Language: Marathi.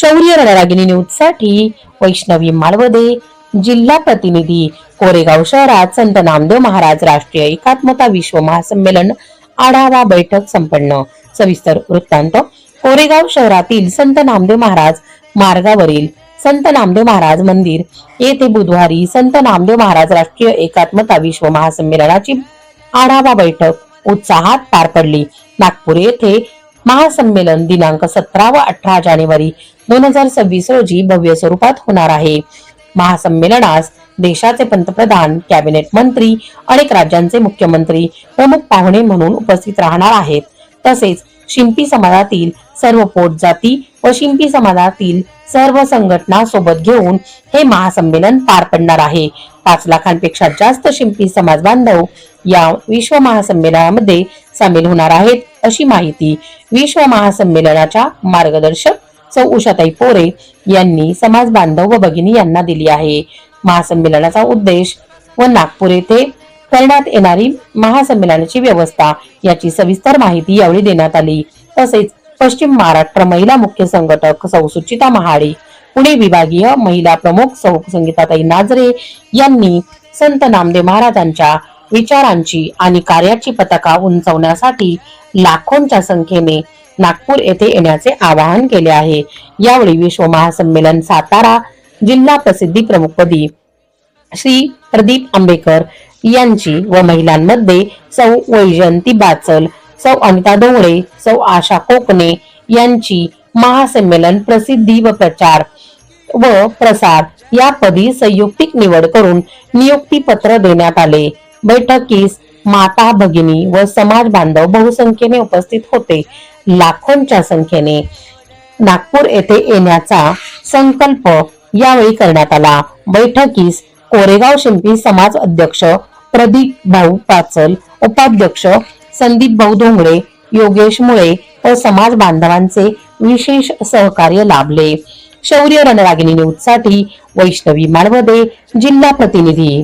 शौर्य रणरागिणी न्यूजसाठी वैष्णवी माळवदे जिल्हा प्रतिनिधी कोरेगाव शहरात संत नामदेव महाराज राष्ट्रीय एकात्मता विश्व महासंमेलन आढावा बैठक संपन्न. सविस्तर वृत्तांत. कोरेगाव शहरातील संत नामदेव महाराज मार्गावरील संत नामदेव महाराज मंदिर. येथे बुधवारी संत नामदेव महाराज राष्ट्रीय एकात्मता विश्व महासंमेलनाची आढावा बैठक उत्साहात पार पडली. नागपूर येथे महासंमेलन दिनांक सतरा व अठरा जानेवारी दोन हजार सव्वीस रोजी भव्य स्वरूपात होणार आहे. महासंमेलनास देशाचे पंतप्रधान कॅबिनेट मंत्री अनेक राज्यांचे मुख्यमंत्री प्रमुख पाहुणे म्हणून उपस्थित राहणार आहेत. तसेच शिंपी समाजातील सर्व पोट जाती व शिंपी समाजातील सर्व संघटना सोबत घेऊन हे महासंमेलन पार पडणार आहे. पाच लाखांपेक्षा जास्त शिंपी समाज बांधव या विश्व महासंमेलनामध्ये सामील होणार आहेत अशी माहिती विश्व महासंमेलनाच्या मार्गदर्शक सौ उषाताई पोरे यांनी समाज बांधव व भगिनी यांना दिली आहे. महासंमेलनाचा उद्देश व नागपूर येथे करण्यात येणारी महासंमेलनाची व्यवस्था याची सविस्तर माहिती यावेळी देण्यात आली. तसेच पश्चिम महाराष्ट्र महिला मुख्य संघटक सौ सुचिता महाडी पुणे विभागीय महिला प्रमुख सौ संगीताताई नाजरे यांनी संत नामदेव महाराजांच्या विचारांची आणि कार्याची पताका उंचवण्यासाठी लाखोंच्या संख्येने नागपूर येथे येण्याचे आवाहन केले आहे. यावेळी विश्व महासंमेलन सातारा जिल्हा प्रसिद्धी प्रमुखपदी श्री प्रदीप आंबेकर यांची व महिलांमध्ये सौ वैजयंती बाचल सौ अनिता डोंगळे सौ आशा कोकणे यांची महासंमेलन प्रसिद्धी व प्रचार व प्रसार या पदी संयुक्तिक निवड करून नियुक्ती पत्र देण्यात आले. बैठकीस माता भगिनी व समाज बांधव बहुसंख्येने उपस्थित होते. लाखोंच्या संख्येने नागपूर येथे येण्याचा संकल्प यावेळी करण्यात आला. बैठकीस कोरेगाव शिंपी समाज अध्यक्ष प्रदीप भाऊ पाचल उपाध्यक्ष संदीप भाऊ योगेश मुळे व समाज बांधवांचे विशेष सहकार्य लाभले. शौर्य रणरागिनी न्यूजसाठी वैष्णवी माळवदे जिल्हा प्रतिनिधी.